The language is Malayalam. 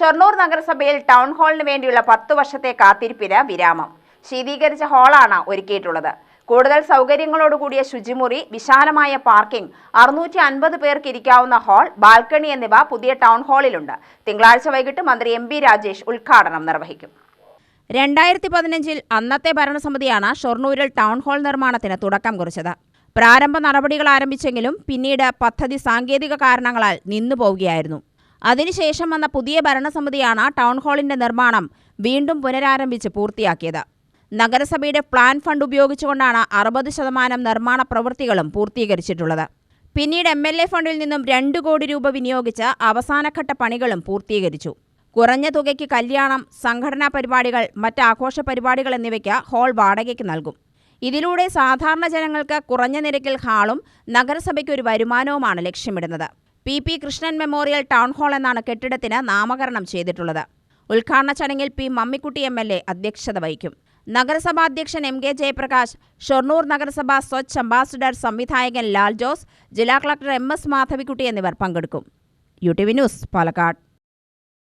ഷൊർണൂർ നഗരസഭയിൽ ടൗൺ ഹാളിന് വേണ്ടിയുള്ള പത്തു വർഷത്തെ കാത്തിരിപ്പിന് വിരാമം. ശീതീകരിച്ച ഹാളാണ് ഒരുക്കിയിട്ടുള്ളത്. കൂടുതൽ സൗകര്യങ്ങളോടുകൂടിയ ശുചിമുറി വിശാലമായ പാർക്കിംഗ് അറുന്നൂറ്റി അൻപത് പേർക്ക് ഇരിക്കാവുന്ന ഹാൾ ബാൽക്കണി എന്നിവ പുതിയ ടൗൺ ഹാളിലുണ്ട്. തിങ്കളാഴ്ച വൈകിട്ട് മന്ത്രി എം രാജേഷ് ഉദ്ഘാടനം നിർവഹിക്കും. രണ്ടായിരത്തി പതിനഞ്ചിൽ അന്നത്തെ ഭരണസമിതിയാണ് ഷൊർണൂരിൽ ടൗൺ ഹാൾ നിർമ്മാണത്തിന് തുടക്കം കുറിച്ചത്. പ്രാരംഭ നടപടികൾ ആരംഭിച്ചെങ്കിലും പിന്നീട് പദ്ധതി സാങ്കേതിക കാരണങ്ങളാൽ നിന്നുപോവുകയായിരുന്നു. അതിനുശേഷം വന്ന പുതിയ ഭരണസമിതിയാണ് ടൗൺ ഹാളിന്റെ നിർമ്മാണം വീണ്ടും പുനരാരംഭിച്ച് പൂർത്തിയാക്കിയത്. നഗരസഭയുടെ പ്ലാൻ ഫണ്ട് ഉപയോഗിച്ചുകൊണ്ടാണ് അറുപത് ശതമാനം നിർമ്മാണ പ്രവൃത്തികളും പൂർത്തീകരിച്ചിട്ടുള്ളത്. പിന്നീട് എം എൽ എ ഫണ്ടിൽ നിന്നും രണ്ട് കോടി രൂപ വിനിയോഗിച്ച് അവസാനഘട്ട പണികളും പൂർത്തീകരിച്ചു. കുറഞ്ഞ തുകയ്ക്ക് കല്യാണം സംഘടനാ പരിപാടികൾ മറ്റ് ആഘോഷ പരിപാടികൾ എന്നിവയ്ക്ക് ഹാൾ വാടകയ്ക്ക് നൽകും. ഇതിലൂടെ സാധാരണ ജനങ്ങൾക്ക് കുറഞ്ഞ നിരക്കിൽ ഹാളും നഗരസഭയ്ക്ക് ഒരു വരുമാനവുമാണ് ലക്ഷ്യമിടുന്നത്. P P Krishnan memorial town hall എന്നാണ് കെട്ടിടത്തിന് നാമകരണം ചെയ്തിട്ടുള്ളത്. ഉദ്ഘാടന ചടങ്ങിൽ P Mammikutty M L A അധ്യക്ഷത വഹിക്കും. നഗരസഭാ അധ്യക്ഷൻ എം കെ ജയപ്രകാശ് ഷൊർണൂർ നഗരസഭ സ്വച്ഛ് അംബാസിഡർ സംവിധായകൻ ലാൽ ജോസ് ജില്ലാ കളക്ടർ എം എസ് മാധവിക്കുട്ടി എന്നിവർ പങ്കെടുക്കും. U T V news Palakkad.